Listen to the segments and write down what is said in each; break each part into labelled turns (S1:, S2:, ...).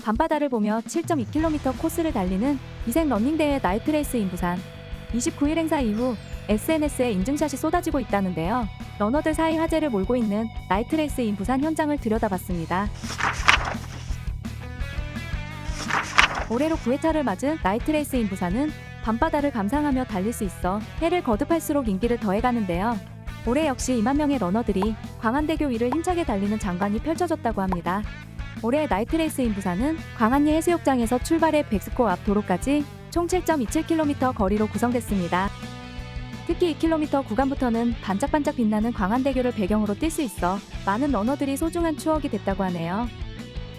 S1: 밤바다를 보며 7.2km 코스를 달리는 이색 러닝대회 나이트레이스인 부산. 29일 행사 이후 SNS에 인증샷이 쏟아지고 있다는데요. 러너들 사이 화제를 몰고 있는 나이트레이스인 부산 현장을 들여다봤습니다. 올해로 9회차를 맞은 나이트레이스인 부산은 밤바다를 감상하며 달릴 수 있어 해를 거듭할수록 인기를 더해가는데요. 올해 역시 2만 명의 러너들이 광안대교 위를 힘차게 달리는 장관이 펼쳐졌다고 합니다. 올해 나이트레이스인 부산은 광안리 해수욕장에서 출발해 백스코 앞 도로까지 총 7.27km 거리로 구성됐습니다. 특히 2km 구간부터는 반짝반짝 빛나는 광안대교를 배경으로 뛸 수 있어 많은 러너들이 소중한 추억이 됐다고 하네요.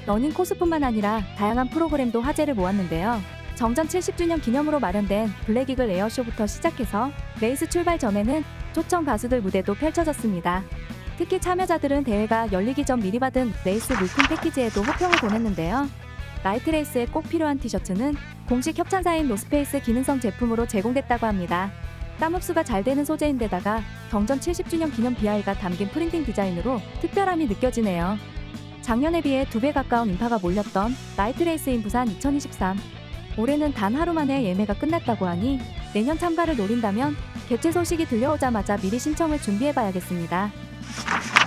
S1: 러닝 코스뿐만 아니라 다양한 프로그램도 화제를 모았는데요. 정전 70주년 기념으로 마련된 블랙이글 에어쇼부터 시작해서 레이스 출발 전에는 초청 가수들 무대도 펼쳐졌습니다. 특히 참여자들은 대회가 열리기 전 미리 받은 레이스 물품 패키지에도 호평을 보냈는데요. 나이트 레이스에 꼭 필요한 티셔츠는 공식 협찬사인 노스페이스 기능성 제품으로 제공됐다고 합니다. 땀 흡수가 잘 되는 소재인데다가 정전 70주년 기념 비하이가 담긴 프린팅 디자인으로 특별함이 느껴지네요. 작년에 비해 두 배 가까운 인파가 몰렸던 나이트 레이스인 부산 2023. 올해는 단 하루 만에 예매가 끝났다고 하니 내년 참가를 노린다면 개최 소식이 들려오자마자 미리 신청을 준비해봐야겠습니다. Thank you.